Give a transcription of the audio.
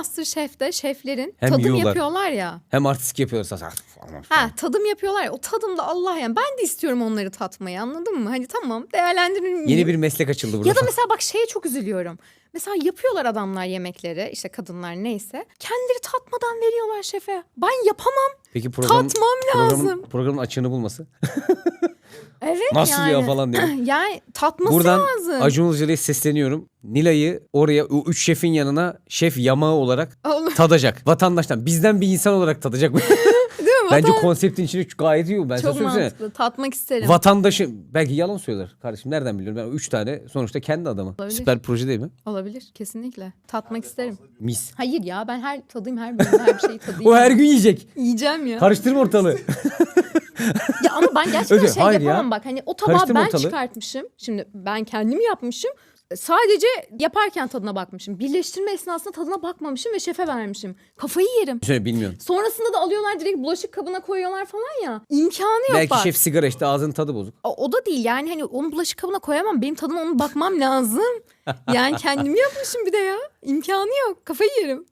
Masterchef'te şeflerin Hem tadım yiyorlar. yapıyorlar ya. Hem artistik yapıyorlar. Aman Ha tadım yapıyorlar ya. O tadım da Allah yani. Ben de istiyorum onları tatmayı anladın mı? Hani tamam değerlendirin. Yeni bir meslek açıldı burada. Ya da mesela bak şeye çok üzülüyorum. Mesela yapıyorlar adamlar yemekleri işte kadınlar neyse. Kendileri tatmadan veriyorlar şefe. Ben yapamam. Peki programın, Tatmam programın, lazım. programın açığını bulması. Evet Nasıl yani. ya falan diye. Yani tatması Buradan lazım. Acun Ilıcalı'ya sesleniyorum. Nilay'ı oraya o üç şefin yanına şef yamağı olarak Olur. tadacak. Vatandaştan bizden bir insan olarak tadacak. Bence Vatan- konseptin içine gayet iyi. Ben Çok sana mantıklı. Tatmak isterim. Vatandaşı belki yalan söyler kardeşim nereden biliyorum ben üç tane sonuçta kendi adamı. Olabilir. Süper proje değil mi? Olabilir kesinlikle. Tatmak isterim. Mis. Hayır ya ben her tadayım her bölümde her şeyi tadayım. O her gün yiyecek. Yiyeceğim ya. Karıştırma ortalığı. Ya ama ben gerçekten Öyle, şey hayır ya. yapamam bak. Hani o tabağı Karıştırma ben ortalığı. çıkartmışım. Şimdi ben kendim yapmışım. Sadece yaparken tadına bakmışım. Birleştirme esnasında tadına bakmamışım ve şefe vermişim. Kafayı yerim. Şöyle bilmiyorsun. Sonrasında da alıyorlar direkt bulaşık kabına koyuyorlar falan ya. İmkanı yok Belki bak. şef sigara işte ağzının tadı bozuk. O, o da değil yani hani onu bulaşık kabına koyamam. Benim tadıma onu bakmam lazım. Yani kendimi yapmışım bir de ya. İmkanı yok. Kafayı yerim.